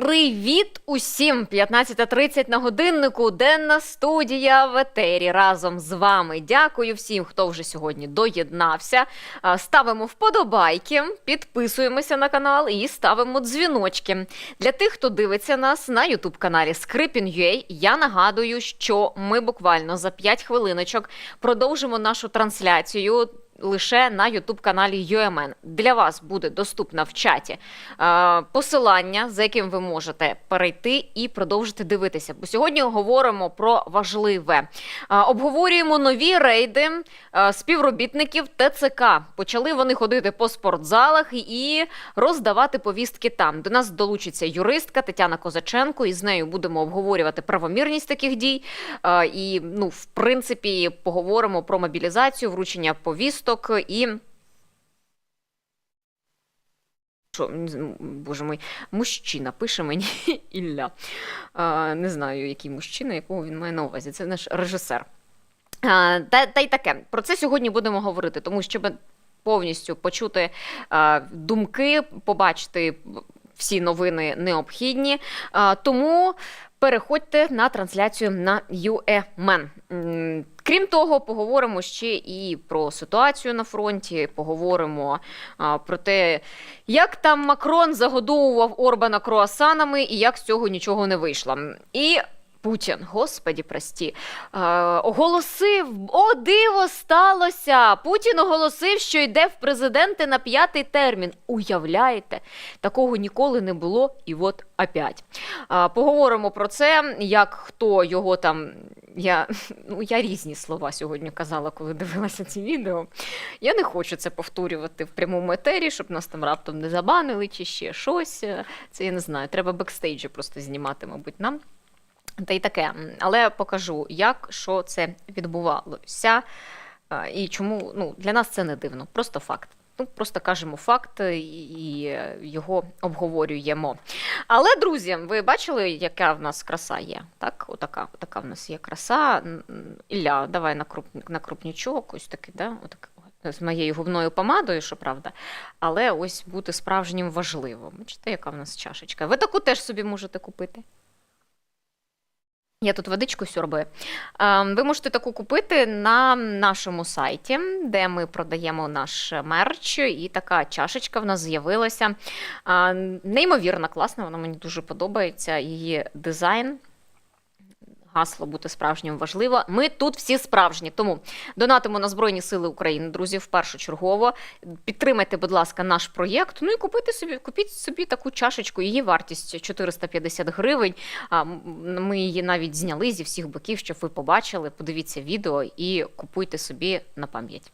Привіт усім! 15.30 на годиннику. Денна студія в етері разом з вами. Дякую всім, хто вже сьогодні доєднався. Ставимо вподобайки, підписуємося на канал і ставимо дзвіночки. Для тих, хто дивиться нас на ютуб каналі Skripin.ua, я нагадую, що ми буквально за 5 хвилиночок продовжимо нашу трансляцію. Лише на youtube каналі UMN. Для вас буде доступна в чаті е, посилання, за яким ви можете перейти і продовжити дивитися. Бо сьогодні говоримо про важливе. Е, обговорюємо нові рейди е, співробітників ТЦК. Почали вони ходити по спортзалах і роздавати повістки там. До нас долучиться юристка Тетяна Козаченко, і з нею будемо обговорювати правомірність таких дій. І, ну, в принципі, поговоримо про мобілізацію, вручення повісток і. Що, боже мой, мужчина пише мені Ілля. А, не знаю, який мужчина, якого він має на увазі. Це наш режисер. А, та, та й таке. Про це сьогодні будемо говорити, тому щоб повністю почути а, думки, побачити всі новини необхідні. Тому переходьте на трансляцію на UEMN. Крім того, поговоримо ще і про ситуацію на фронті, поговоримо а, про те, як там Макрон загодовував Орбана круасанами і як з цього нічого не вийшло. І Путін, господі прості, е, оголосив, о, диво сталося. Путін оголосив, що йде в президенти на п'ятий термін. Уявляєте, такого ніколи не було, і от опять. Е, поговоримо про це, як хто його там. Я, ну, я різні слова сьогодні казала, коли дивилася ці відео. Я не хочу це повторювати в прямому етері, щоб нас там раптом не забанили чи ще щось. Це я не знаю. Треба бекстейджі просто знімати, мабуть, нам. Та й таке. Але покажу, як що це відбувалося. І чому ну, для нас це не дивно, просто факт. Ну, просто кажемо факт і- і його обговорюємо. Але, друзі, ви бачили, яка в нас краса є? Так, отака, отака в нас є краса. Ілля, давай на, круп, на крупнічок, ось такий, да? Отак, з моєю губною помадою, що правда. Але ось бути справжнім важливо. Бачите, яка в нас чашечка? Ви таку теж собі можете купити. Я тут водичку сьорбаю. Е, Ви можете таку купити на нашому сайті, де ми продаємо наш мерч, і така чашечка в нас з'явилася. Е, Неймовірно класна, вона мені дуже подобається. Її дизайн. Гасло бути справжнім важливо. Ми тут всі справжні. Тому донатимо на Збройні Сили України, друзі, в першочергово. Підтримайте, будь ласка, наш проєкт. Ну і купити собі, купіть собі таку чашечку. Її вартість 450 гривень. Ми її навіть зняли зі всіх боків, щоб ви побачили. Подивіться відео і купуйте собі на пам'ять.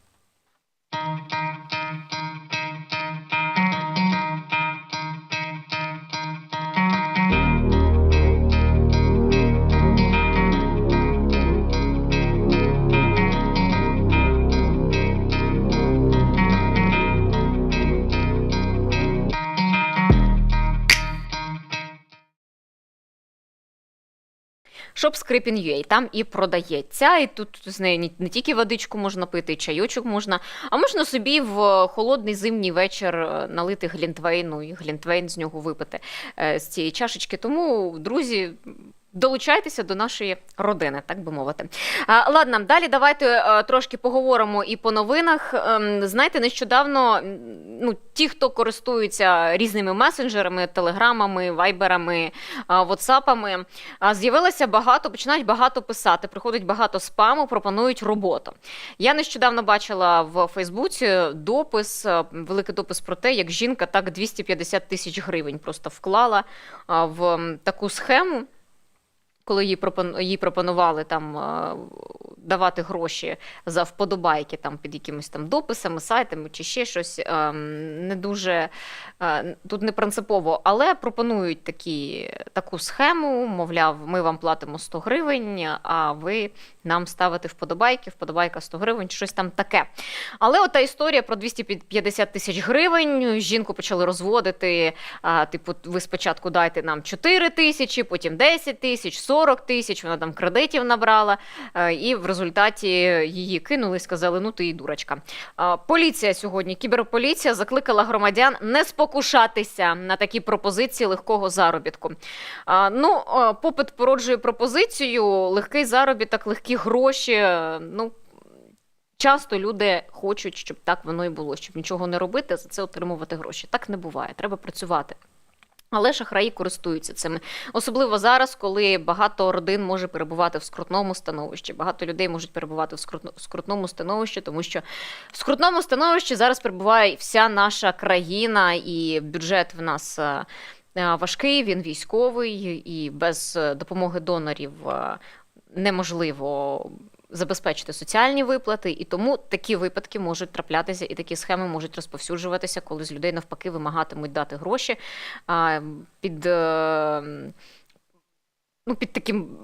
Shopscripin.ua, там і продається. І тут з нею не- тільки водичку можна пити, і чайочок можна, а можна собі в холодний зимній вечір е, налити глінтвейну і глінтвейн з нього випити е, з цієї чашечки. Тому, друзі. Долучайтеся до нашої родини, так би мовити. Ладно, далі давайте е, трошки поговоримо і по новинах. Ем, знаєте, нещодавно ну, ті, хто користуються різними месенджерами, телеграмами, вайберами, ватсапами, а, з'явилося багато, починають багато писати, приходить багато спаму, пропонують роботу. Я нещодавно бачила в Фейсбуці допис, е, великий допис про те, як жінка так 250 тисяч гривень просто вклала в таку схему. Коли їй пропон- їй пропонували там е, давати гроші за вподобайки там під якимись там дописами, сайтами чи ще щось, е, не дуже е, тут не принципово, але пропонують такі, таку схему, мовляв, ми вам платимо 100 гривень, а ви нам ставите вподобайки, вподобайка 100 гривень, щось там таке. Але ота історія про 250 тисяч гривень, жінку почали розводити, а, типу, ви спочатку дайте нам 4 тисячі, потім 10 тисяч, 40 тисяч, вона там кредитів набрала, е, і в результаті її кинули і сказали: ну ти і дурочка. Поліція сьогодні, кіберполіція, закликала громадян не спокушатися на такі пропозиції легкого заробітку. Ну, попит породжує пропозицію, легкий заробіток, легкі гроші. Ну, часто люди хочуть, щоб так воно і було, щоб нічого не робити, а за це отримувати гроші. Так не буває. Треба працювати. Але шахраї користуються цими, особливо зараз, коли багато родин може перебувати в скрутному становищі. Багато людей можуть перебувати в скрутному становищі, тому що в скрутному становищі зараз перебуває вся наша країна, і бюджет в нас е, е, важкий, він військовий, і без е, допомоги донорів неможливо забезпечити соціальні виплати, і тому такі випадки можуть траплятися, і такі схеми можуть розповсюджуватися, коли з людей навпаки вимагатимуть дати гроші під, е, ну, під таким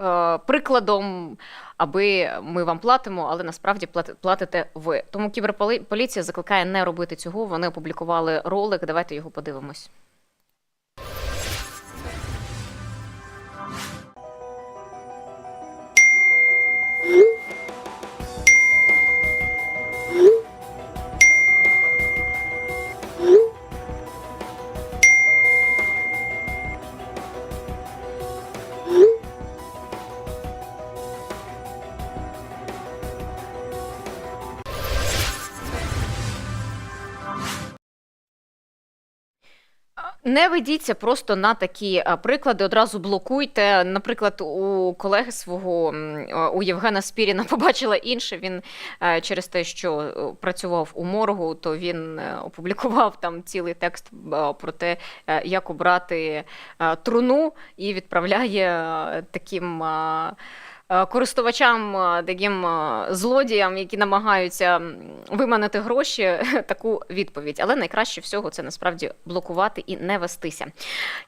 е, прикладом, аби ми вам платимо, але насправді платите ви. Тому кіберполіція закликає не робити цього. Вони опублікували ролик. Давайте його подивимось. Не ведіться просто на такі приклади, одразу блокуйте. Наприклад, у колеги свого у Євгена Спіріна побачила інше. Він е, через те, що е, працював у моргу, то він е, опублікував там цілий текст про те, е, як обрати е, труну, і відправляє е, таким. Е, Користувачам, е, таким е, злодіям, які намагаються виманити гроші, таку відповідь. Але найкраще всього це насправді блокувати і не вестися.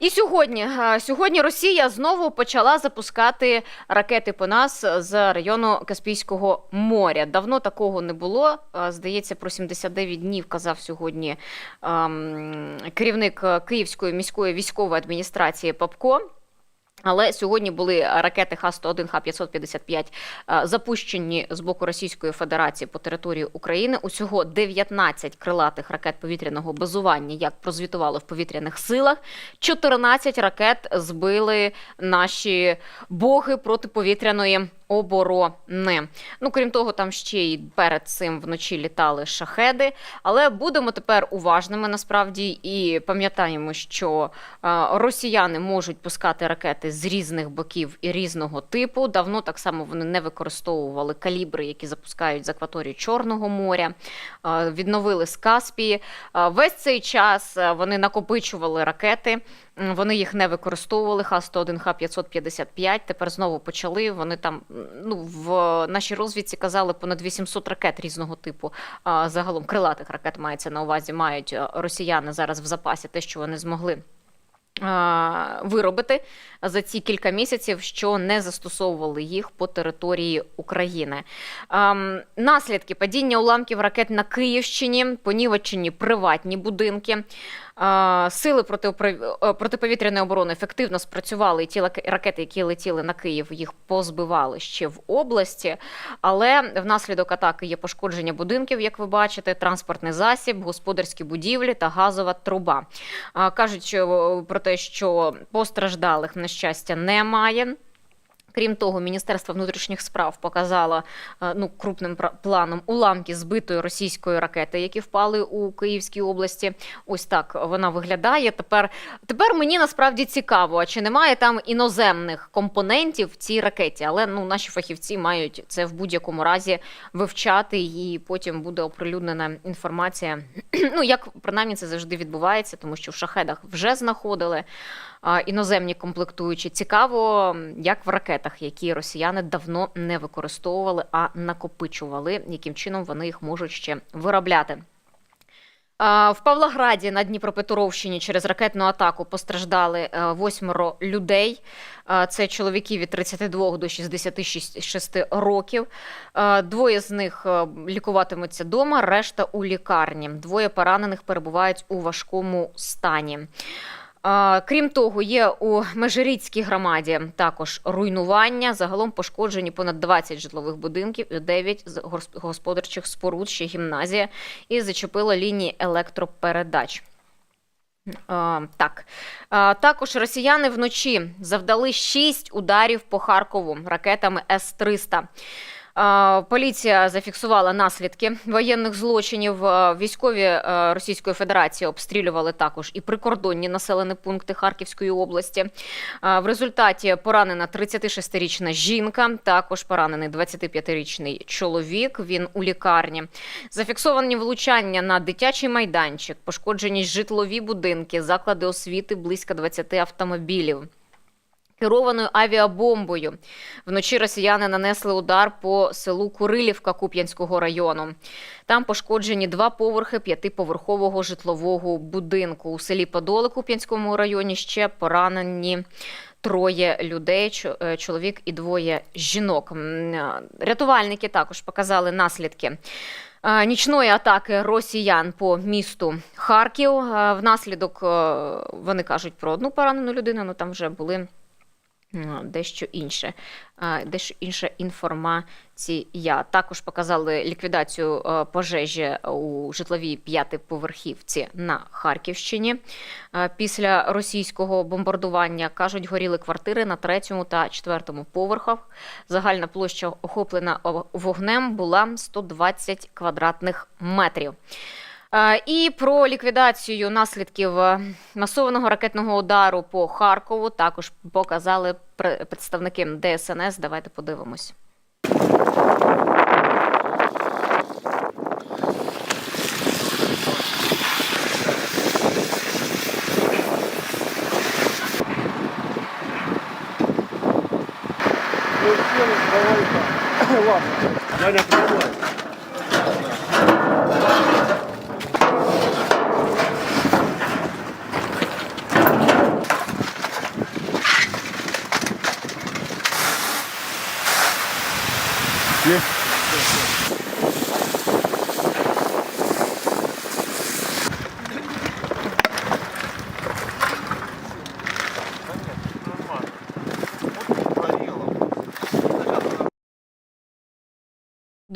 І сьогодні, сьогодні Росія знову почала запускати ракети по нас з району Каспійського моря. Давно такого не було. Здається, про 79 днів казав сьогодні ем, керівник Київської міської військової адміністрації Попко. Але сьогодні були ракети Х-101, Х-555 е, запущені з боку Російської Федерації по території України. Усього 19 крилатих ракет повітряного базування, як прозвітували в повітряних силах. 14 ракет збили наші боги протиповітряної оборони. Ну, крім того, там ще й перед цим вночі літали шахеди. Але будемо тепер уважними насправді і пам'ятаємо, що е, росіяни можуть пускати ракети з різних боків і різного типу. Давно так само вони не використовували калібри, які запускають з акваторії Чорного моря, е, відновили з Каспії. Е, Весь цей час вони накопичували ракети. Вони їх не використовували. Х-101, Х-555. Тепер знову почали. Вони там ну в нашій розвідці казали понад 800 ракет різного типу. Загалом крилатих ракет мається на увазі. Мають е, росіяни зараз в запасі те, що вони змогли. Виробити за ці кілька місяців, що не застосовували їх по території України. Ем, наслідки падіння уламків ракет на Київщині, понівечені приватні будинки. Сили е, протиповітряної оборони ефективно спрацювали, і ті ракети, які летіли на Київ, їх позбивали ще в області. Але внаслідок атаки є пошкодження будинків, як ви бачите, транспортний засіб, господарські будівлі та газова труба. Кажуть про те, що постраждалих на щастя немає. Крім того, Міністерство внутрішніх справ показало е, ну, крупним планом уламки збитої російської ракети, які впали у Київській області. Ось так вона виглядає. Тепер, тепер мені насправді цікаво, чи немає там іноземних компонентів в цій ракеті. Але ну, наші фахівці мають це в будь-якому разі вивчати, і потім буде оприлюднена інформація. ну, як принаймні це завжди відбувається, тому що в шахедах вже знаходили іноземні комплектуючі. Цікаво, як в ракетах, які росіяни давно не використовували, а накопичували, яким чином вони їх можуть ще виробляти. В Павлограді на Дніпропетровщині через ракетну атаку постраждали е, восьмеро людей. Це чоловіки від 32 до 66 років. Двоє з них е, лікуватимуться вдома, решта у лікарні. Двоє поранених перебувають у важкому стані. Крім того, є у Межиріцькій громаді також руйнування. Загалом пошкоджені понад 20 житлових будинків, 9 з гос- господарчих споруд, ще гімназія, і зачепило лінії електропередач. Так. Також росіяни вночі завдали 6 ударів по Харкову ракетами С-300. Поліція зафіксувала наслідки воєнних злочинів. Військові е, Російської Федерації обстрілювали також і прикордонні населені пункти Харківської області. В результаті поранена 36-річна жінка, також поранений 25-річний чоловік. Він у лікарні. Зафіксовані влучання на дитячий майданчик, пошкоджені житлові будинки, заклади освіти, близько 20 автомобілів. Керованою авіабомбою вночі росіяни нанесли удар по селу Курилівка Куп'янського району. Там пошкоджені два поверхи п'ятиповерхового житлового будинку. У селі Подоли Куп'янському районі ще поранені троє людей, е, чоловік і двоє жінок. Е, Рятувальники також показали наслідки. е, Нічної атаки росіян по місту Харків. Внаслідок вони кажуть про одну поранену людину, але там вже були дещо інше, дещо інша інформація. Також показали ліквідацію е, пожежі у житловій п'ятиповерхівці на Харківщині. Е, Після російського бомбардування кажуть, горіли квартири на третьому та четвертому поверхах. Загальна площа охоплена вогнем була 120 квадратних метрів. Е, І про ліквідацію наслідків е, масованого ракетного удару по Харкову також показали пре- представники ДСНС. Давайте подивимось. Даня, aqui.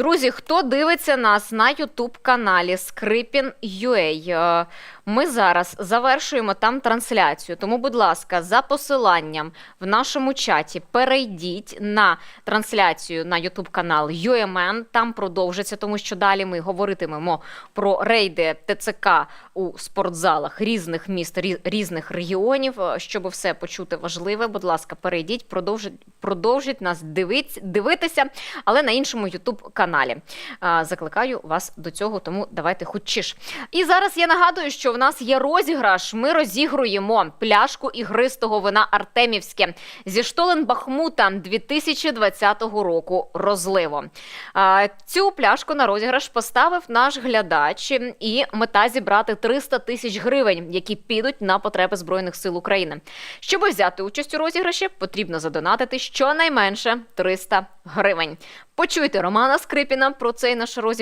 Друзі, хто дивиться нас на Ютуб каналі Скрипін UA, ми зараз завершуємо там трансляцію. Тому, будь ласка, за посиланням в нашому чаті перейдіть на трансляцію на Ютуб канал UMN. Там продовжиться, тому що далі ми говоритимемо про рейди ТЦК у спортзалах різних міст, різних регіонів. Е, Щоб все почути важливе, будь ласка, перейдіть, продовжіть, продовжіть нас дивитися, але на іншому Ютуб каналі. Закликаю вас до цього, тому давайте хочеш. І зараз я нагадую, що в нас є розіграш. Ми розігруємо пляшку ігристого вина Артемівське зі штолен Бахмута 2020 року розливу. А, Цю пляшку на розіграш поставив наш глядач, і мета зібрати 300 тисяч гривень, які підуть на потреби Збройних сил України. Щоб взяти участь у розіграші, потрібно задонатити щонайменше 300 гривень. Почуйте Романа Скрипіна про цей наш розіграш.